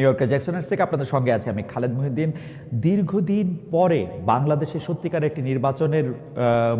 New ইয়র্কের জ্যাকসনের থেকে আপনাদের সঙ্গে আছে আমি খালেদ মহিউদ্দিন দীর্ঘদিন পরে বাংলাদেশে সত্যিকার একটি নির্বাচনের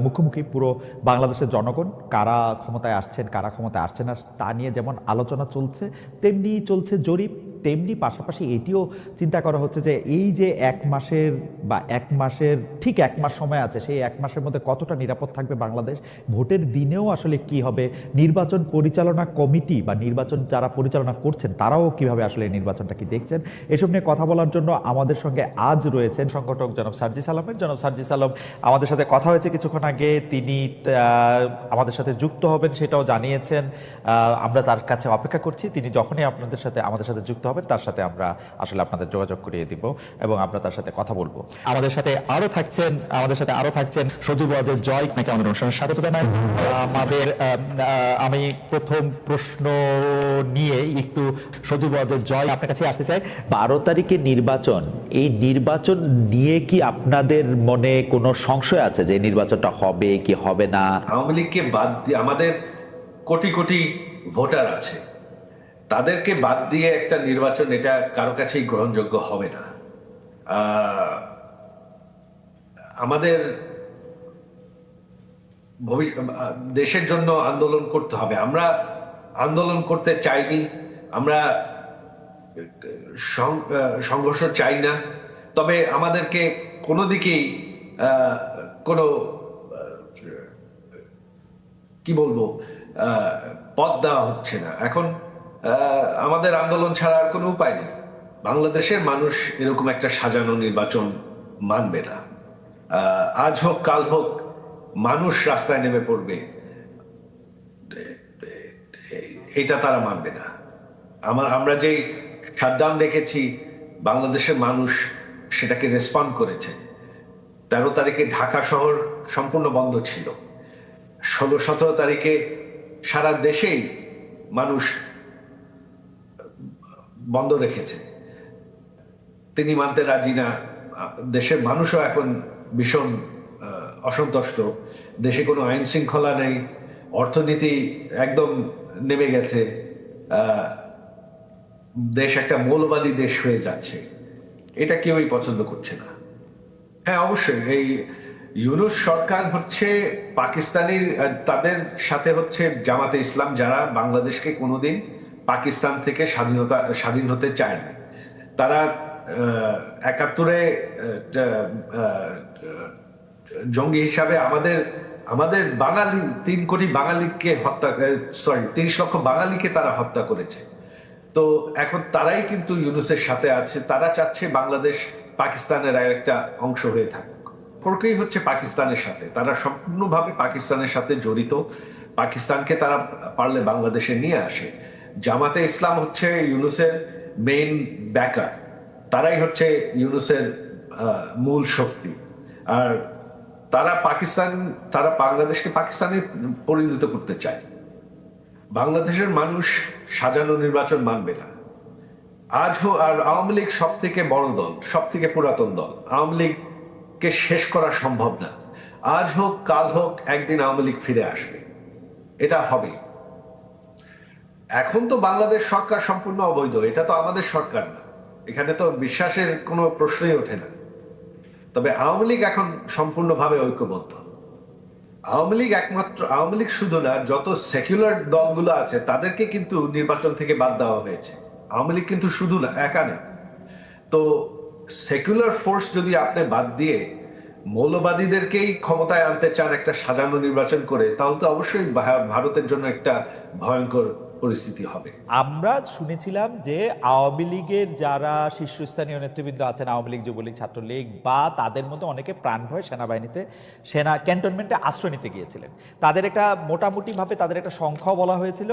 মুখোমুখি পুরো বাংলাদেশের জনগণ, কারা ক্ষমতায় আসছেন, কারা ক্ষমতায় আসছেন না, তা নিয়ে যেমন আলোচনা চলছে, তেমনি চলছে জরিপ। তেমনি পাশাপাশি এটিও চিন্তা করা হচ্ছে যে এই যে এক মাসের বা এক মাসের ঠিক এক মাস সময় আছে, সেই এক মাসের মধ্যে কতটা নিরাপদ থাকবে বাংলাদেশ? ভোটের দিনেও আসলে কি হবে? নির্বাচন পরিচালনা কমিটি বা নির্বাচন যারা পরিচালনা করছেন, তারাও কীভাবে আসলে নির্বাচনটা কি দেখছেন? এসব নিয়ে কথা বলার জন্য আমাদের সঙ্গে আজ রয়েছেন সংগঠক জনাব সার্জিস আলমের। জনাব সার্জিস আলম, আমাদের সাথে কথা হয়েছে কিছুক্ষণ আগে। তিনি আমাদের সাথে যুক্ত হবেন, সেটাও জানিয়েছেন। আমরা তার কাছে অপেক্ষা করছি। তিনি যখনই আপনাদের সাথে, আমাদের সাথে যুক্ত হবেন তার সাথে আমরা আসলে আপনাদের যোগাযোগ করিয়ে দিব এবং আমরা তার সাথে কথা বলব। আমাদের সাথে আরও থাকছেন আমাদের সাথে আরও থাকছেন সজীব ওয়াজের জয় নাকি আমাদের অনুষ্ঠানে স্বাগত জানাই। আমাদের আমি প্রথম প্রশ্ন নিয়ে একটু সজীব ওয়াজের জয় আপনার কাছে আসতে চাই। বারো তারিখে নির্বাচন এই নির্বাচন নিয়ে কি আপনাদের মনে কোনো সংশয় আছে যে নির্বাচনটা হবে কি হবে না? আওয়ামী লীগকে বাদ দিয়ে আমাদের কোটি কোটি ভোটার আছে। তাদেরকে বাদ দিয়ে একটা নির্বাচন এটা কারও কাছেই গ্রহণযোগ্য হবে না। আমাদের দেশের জন্য আন্দোলন করতে হবে। আমরা আন্দোলন করতে চাইনি। আমরা সংঘর্ষ চাই না। তবে আমাদেরকে কোনো দিকেই কোনো কি বলব পথ দেওয়া হচ্ছে না। এখন আমাদের আন্দোলন ছাড়া আর কোনো উপায় নেই। বাংলাদেশের মানুষ এরকম একটা সাজানো নির্বাচন মানবে না। আজ হোক, কাল হোক, মানুষ রাস্তায় নেমে পড়বে। এটা তারা মানবে না। আমার, আমরা যেই শাটডাউন দেখেছি বাংলাদেশের মানুষ সেটাকে রেসপন্ড করেছে। তেরো তারিখে ঢাকা শহর সম্পূর্ণ বন্ধ ছিল। ষোলো, সতেরো তারিখে সারা দেশেই মানুষ বন্ধ রেখেছে। তিনি মানতে রাজি না। দেশের মানুষও এখন ভীষণ অসন্তুষ্ট। দেশে কোনো আইন শৃঙ্খলা নেই। অর্থনীতি একদম নেমে গেছে। দেশ একটা মৌলবাদী দেশ হয়ে যাচ্ছে। এটা কেউই পছন্দ করছে না। হ্যাঁ অবশ্যই এই ইউনুস সরকার হচ্ছে পাকিস্তানির তাদের সাথে হচ্ছে জামাতে ইসলাম যারা বাংলাদেশকে কোনোদিন পাকিস্তান থেকে স্বাধীনতা, স্বাধীন হতে চায় না। তারা একাত্তরে জঙ্গি হিসাবে আমাদের আমাদের বাঙালি, তিন কোটি বাঙালিকে হত্যা সরি তিরিশ লক্ষ বাঙালিকে তারা হত্যা করেছে। তো এখন তারাই কিন্তু ইউনুসের সাথে আছে। তারা চাচ্ছে বাংলাদেশ পাকিস্তানের একটা অংশ হয়ে থাকুক। সম্পর্কই হচ্ছে পাকিস্তানের সাথে। তারা সম্পূর্ণভাবে পাকিস্তানের সাথে জড়িত। পাকিস্তানকে তারা পারলে বাংলাদেশে নিয়ে আসে। জামাতে ইসলাম হচ্ছে ইউনুসের মেইন ব্যাকার তারাই হচ্ছে ইউনুসের মূল শক্তি। আর তারা পাকিস্তান, তারা বাংলাদেশকে পাকিস্তানে পরিণত করতে চায়। বাংলাদেশের মানুষ সাজানো নির্বাচন মানবে না। আজ হো আর আওয়ামী লীগ সব থেকে বড় দল সব থেকে পুরাতন দল, আওয়ামী লীগকে শেষ করা সম্ভব না। আজ হোক, কাল হোক, একদিন আওয়ামী লীগ ফিরে আসবে। এটা হবে। এখন তো বাংলাদেশ সরকার সম্পূর্ণ অবৈধ, এটা তো আমাদের সরকার না। এখানে তো বিশ্বাসের কোনো প্রশ্নই ওঠে না। তবে আওয়ামী লীগ এখন সম্পূর্ণভাবে ঐক্যবদ্ধ। আওয়ামী লীগ একমাত্র, আওয়ামী লীগ শুধু না, যত সেকুলার দলগুলো আছে, তাদেরকে কিন্তু নির্বাচন থেকে বাদ দেওয়া হয়েছে। আওয়ামী লীগ কিন্তু শুধু না, একা না। তো সেকুলার ফোর্স যদি আপনি বাদ দিয়ে মৌলবাদীদেরকেই ক্ষমতায় আনতে চান একটা সাজানো নির্বাচন করে, তাহলে তো অবশ্যই ভারতের জন্য একটা ভয়ঙ্কর পরিস্থিতি হবে। আমরা শুনেছিলাম যে আওয়ামী লীগের যারা শীর্ষস্থানীয় নেতৃবৃন্দ আছেন, আওয়ামী লীগ, যুবলীগ, ছাত্রলীগ বা তাদের মধ্যে অনেকে প্রাণ ভয় সেনাবাহিনীতে, সেনা ক্যান্টনমেন্টে আশ্রয় নিতে গিয়েছিলেন। তাদের একটা মোটামুটিভাবে তাদের একটা সংখ্যাও বলা হয়েছিল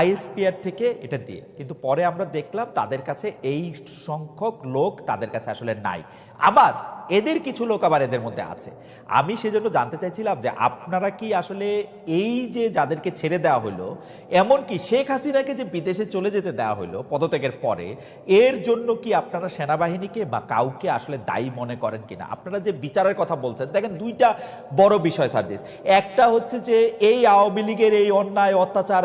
আইএসপিআর থেকে এটা দিয়ে। কিন্তু পরে আমরা দেখলাম তাদের কাছে এই সংখ্যক লোক তাদের কাছে আসলে নাই। আবার এদের কিছু লোক আবার এদের মধ্যে আছে। আমি সেজন্য জানতে চাইছিলাম যে আপনারা কি আসলে এই যে যাদেরকে ছেড়ে দেওয়া হলো, এমনকি শেখ হাসিনাকে যে বিদেশে চলে যেতে দেওয়া হলো পদত্যাগের পরে, এর জন্য কি আপনারা সেনাবাহিনীকে বা কাউকে আসলে দায়ী মনে করেন কিনা? আপনারা যে বিচারের কথা বলছেন, দেখেন দুইটা বড় বিষয়, সার্জিস। একটা হচ্ছে যে এই আওয়ামী লীগের এই অন্যায়, অত্যাচার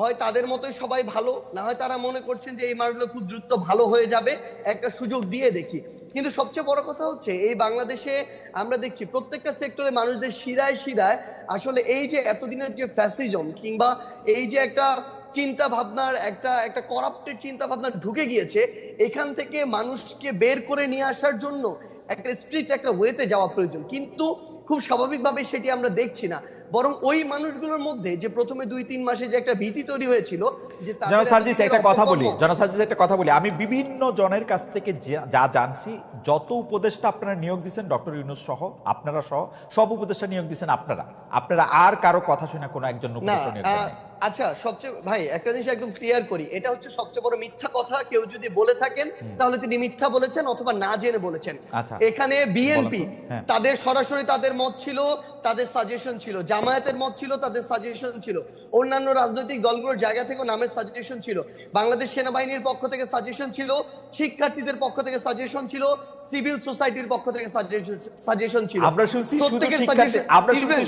হয় তাদের মতোই সবাই ভালো, না হয় তারা মনে করছেন যে এই মানুষগুলো খুব দ্রুত ভালো হয়ে যাবে, একটা সুযোগ দিয়ে দেখি। কিন্তু সবচেয়ে বড় কথা হচ্ছে, এই বাংলাদেশে আমরা দেখছি প্রত্যেকটা সেক্টরে মানুষদের শিরায় শিরায় আসলে এই যে এতদিনের যে ফ্যাসিজম কিংবা এই যে একটা চিন্তা ভাবনার একটা একটা করাপ্টেড চিন্তা ভাবনা ঢুকে গিয়েছে, এখান থেকে মানুষকে বের করে নিয়ে আসার জন্য একটা স্ট্রিক্ট একটা ওয়েতে যাওয়া প্রয়োজন। কিন্তু খুব স্বাভাবিকভাবে সেটি আমরা দেখছি না। বরং ওই মানুষগুলোর মধ্যে যে প্রথমে দুই তিন মাসে যে একটা ভীতি তৈরি হয়েছিল যে একটা কথা বলি। জনসার্জিস একটা কথা বলি। আমি বিভিন্ন জনের কাছ থেকে যা- জানছি যত উপদেষ্টা আপনারা নিয়োগ দিচ্ছেন ডক্টর ইউনুস সহ আপনারা সহ সব উপদেষ্টা নিয়োগ দিচ্ছেন আপনারা। আপনারা আর কারও কথা শুনে কোনো একজন উপদেষ্টা নিয়োগ। আচ্ছা সবচেয়ে ভাই একটা জিনিস একদম ক্লিয়ার করি। এটা হচ্ছে সবচেয়ে বড় মিথ্যা কথা কেউ যদি বলে থাকেন তাহলে তিনি মিথ্যা বলেছেন অথবা না জেনে বলেছেন। আচ্ছা। এখানে বিএনপি হ্যাঁ। তাদের সরাসরি তাদের মত ছিল তাদের সাজেশন ছিল। জামায়াতের মত ছিল তাদের সাজেশন ছিল। অন্যান্য রাজনৈতিক দলগুলোর জায়গা থেকেও নামের সাজেশন ছিল। বাংলাদেশ সেনাবাহিনীর পক্ষ থেকে সাজেশন ছিল শিক্ষার্থীদের পক্ষ থেকে সাজেশন ছিল সিভিল সোসাইটির পক্ষ থেকে সাজেশন ছিল। আমরা শুনছি শুধু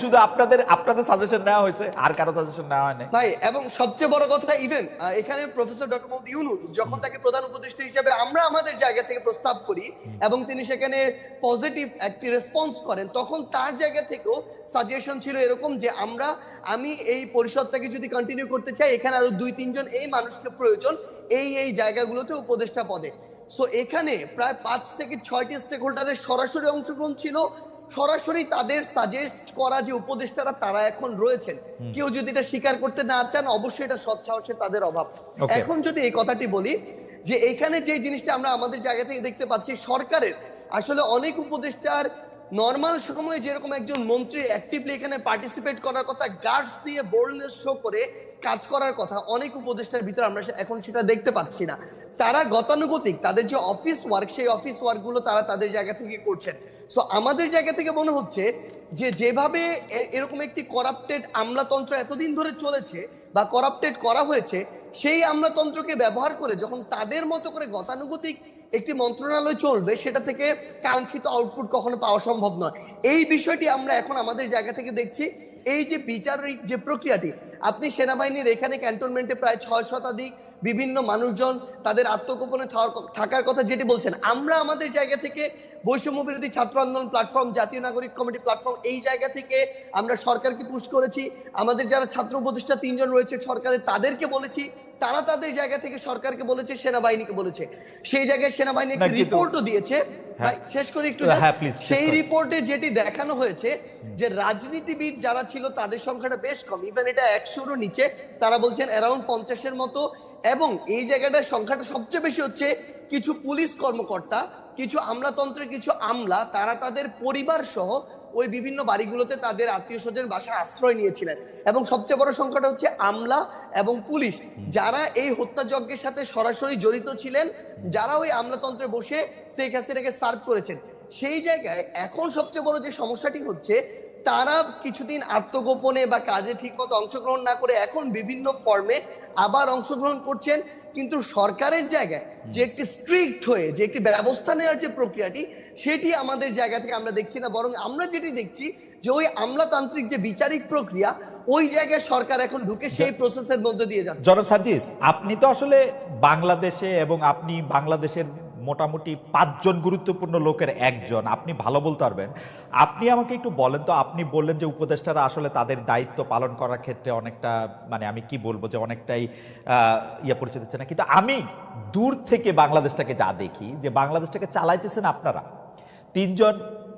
শুধু আপনাদের আপনাদের সাজেশন নেওয়া হয়েছে আর কারও সাজেশন নেওয়া হয় নাই ভাই এবং সবচেয়ে বড় কথা ইভেন এখানে প্রফেসর ডক্টর মোহাম্মদ ইউনুস যখন তাকে প্রধান উপদেষ্টা হিসেবে আমরা আমাদের জায়গা থেকে প্রস্তাব করি এবং তিনি সেখানে পজিটিভ একটি রেসপন্স করেন তখন তার জায়গা থেকেও সাজেশন ছিল এরকম যে আমরা আমি এই পরিষদটাকে যদি কন্টিনিউ করতে চাই এখানে আরও দুই তিনজন এই মানুষকে প্রয়োজন এই এই জায়গাগুলোতে উপদেষ্টা পদে। সো এখানে প্রায় পাঁচ থেকে ছয়টি স্টেক হোল্ডারের সরাসরি অংশগ্রহণ ছিল। সরাসরি তাদের সাজেস্ট করা যে উপদেষ্টারা তারা এখন রয়েছেন। কেউ যদি এটা স্বীকার করতে না চান অবশ্যই এটা সৎসাহসে তাদের অভাব। এখন যদি এই কথাটি বলি যে এখানে যে জিনিসটা আমরা আমাদের জায়গা থেকে দেখতে পাচ্ছি সরকারের আসলে অনেক উপদেষ্টার নর্মাল সময়ে যেরকম একজন মন্ত্রী অ্যাক্টিভলি এখানে পার্টিসিপেট করার কথা গার্ডস দিয়ে বোল্ডনেস শো করে কাজ করার কথা, অনেক উপদেষ্টার ভিতরে আমরা এখন সেটা দেখতে পাচ্ছি না। তারা গতানুগতিক, তাদের যে অফিস ওয়ার্ক সেই অফিস ওয়ার্কগুলো তারা তাদের জায়গা থেকে করছেন। সো আমাদের জায়গা থেকে মনে হচ্ছে যে যেভাবে এরকম একটি করাপ্টেড আমলাতন্ত্র এতদিন ধরে চলেছে বা করাপ্টেড করা হয়েছে, সেই আমলাতন্ত্রকে ব্যবহার করে যখন তাদের মতো করে গতানুগতিক একটি মন্ত্রণালয় চলবে, সেটা থেকে কাঙ্ক্ষিত আউটপুট কখনো পাওয়া সম্ভব নয়। এই বিষয়টি আমরা এখন আমাদের জায়গা থেকে দেখছি। এই যে বিচারের যে প্রক্রিয়াটি, আপনি সেনাবাহিনীর এখানে ক্যান্টনমেন্টে প্রায় ছয় শতাধিক বিভিন্ন মানুষজন তাদের আত্মগোপনে থাকার- কথা যেটি বলছেন। আমরা আমাদের জায়গা থেকে বৈষম্য বিরোধী ছাত্র আন্দোলন প্ল্যাটফর্ম জাতীয় নাগরিক কমিটি প্ল্যাটফর্ম এই জায়গা থেকে আমরা সরকারকে পুশ করেছি। আমাদের যারা ছাত্র উপদেষ্টা তিনজন রয়েছে সরকারের তাদেরকে বলেছি তারা তাদের জায়গা থেকে সরকারকে বলেছে সেনাবাহিনীকে বলেছে। সেই জায়গায় সেনাবাহিনী একটা রিপোর্টও দিয়েছে। শেষ করে একটু হ্যাঁ, সেই রিপোর্টে যেটি দেখানো হয়েছে যে রাজনীতিবিদ যারা ছিল তাদের সংখ্যাটা বেশ কম। ইভেন এটা একশোরও নিচে তারা বলছেন অ্যারাউন্ড পঞ্চাশের মতো এবং এই জায়গাটার সংখ্যাটা সবচেয়ে বেশি হচ্ছে কিছু পুলিশ কর্মকর্তা, কিছু আমলাতন্ত্রের কিছু আমলা, তারা তাদের পরিবার সহ ওই বিভিন্ন বাড়িগুলোতে তাদের আত্মীয় স্বজন বাসায় আশ্রয় নিয়েছিলেন। এবং সবচেয়ে বড় সংখ্যাটা হচ্ছে আমলা এবং পুলিশ। যারা এই হত্যাযজ্ঞের সাথে সরাসরি জড়িত ছিলেন, যারা ওই আমলাতন্ত্রে বসে শেখ হাসিনাকে সার্ভ করেছেন। সেই জায়গায় এখন সবচেয়ে বড় যে সমস্যাটি হচ্ছে তারা কিছুদিন আত্মগোপনে বা কাজে ঠিকমতো অংশগ্রহণ না করে এখন বিভিন্ন ফর্মে আবার অংশগ্রহণ করছেন। কিন্তু সরকারের জায়গায় যে একটি স্ট্রিক্ট হয়ে যে একটি ব্যবস্থা নেওয়ার যে প্রক্রিয়াটি সেটি আমাদের জায়গা থেকে আমরা দেখছি না। বরং আমরা যেটি দেখছি যে ওই আমলাতান্ত্রিক যে বিচারিক প্রক্রিয়া ওই জায়গায় সরকার এখন ঢুকে সেই প্রসেসের মধ্যে দিয়ে যাচ্ছে। জনাব সার্জিস আপনি তো আসলে বাংলাদেশে এবং আপনি বাংলাদেশের মোটামুটি পাঁচজন গুরুত্বপূর্ণ লোকের একজন। আপনি ভালো বলতে পারবেন। আপনি আমাকে একটু বলেন তো, আপনি বললেন যে উপদেষ্টারা আসলে তাদের দায়িত্ব পালন করার ক্ষেত্রে অনেকটা মানে আমি কি বলব যে অনেকটাই ইয়ে পরিচিত হচ্ছে না। কিন্তু আমি দূর থেকে বাংলাদেশটাকে যা দেখি, যে বাংলাদেশটাকে চালাইতেছেন আপনারা। তিনজন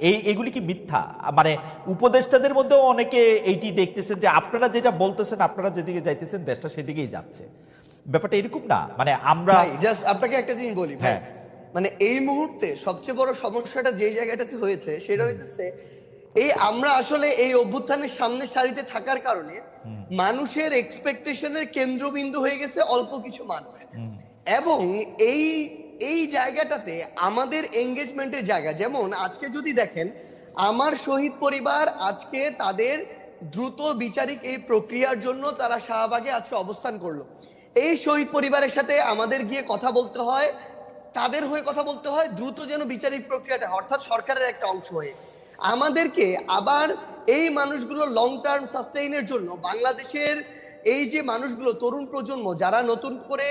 এই এগুলি কি মিথ্যা? মানে উপদেষ্টাদের মধ্যেও অনেকে এইটি দেখতেছেন যে আপনারা যেটা বলতেছেন আপনারা যেদিকে যাইতেছেন দেশটা সেদিকেই যাচ্ছে। ব্যাপারটা এরকম না। মানে আমরা জাস্ট আপনাকে একটা জিনিস বলি হ্যাঁ। মানে এই মুহূর্তে সবচেয়ে বড় সমস্যাটা যে জায়গাটাতে হয়েছে সেটা হইতেছে এই আমরা আসলে এই অভ্যুত্থানের সামনের সারিতে থাকার কারণে মানুষের এক্সপেকটেশনের কেন্দ্রবিন্দু হয়ে গেছে অল্প কিছু মানুষ। এবং এই এই জায়গাটাতে আমাদের এঙ্গেজমেন্টের জায়গা। যেমন আজকে যদি দেখেন, আমার শহীদ পরিবার আজকে তাদের দ্রুত বিচারিক এই প্রক্রিয়ার জন্য তারা শাহবাগে আজকে অবস্থান করল। এই শহীদ পরিবারের সাথে আমাদের গিয়ে কথা বলতে হয়, তাদের হয়ে কথা বলতে হয়, দ্রুত যেন বিচারিক প্রক্রিয়াটা অর্থাৎ সরকারের একটা অংশ হয়ে। আমাদেরকে আবার এই মানুষগুলো লং টার্ম সাস্টেইনের জন্য, বাংলাদেশের এই যে মানুষগুলো, তরুণ প্রজন্ম, যারা নতুন করে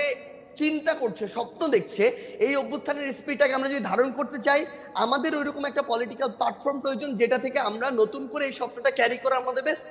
চিন্তা করছে, স্বপ্ন দেখছে, এই অভ্যুত্থানের স্পিডটাকে আমরা যদি ধারণ করতে চাই, আমাদের ওইরকম একটা পলিটিক্যাল প্ল্যাটফর্ম প্রয়োজন যেটা থেকে আমরা নতুন করে এই স্বপ্নটা ক্যারি করা আমাদের বেশ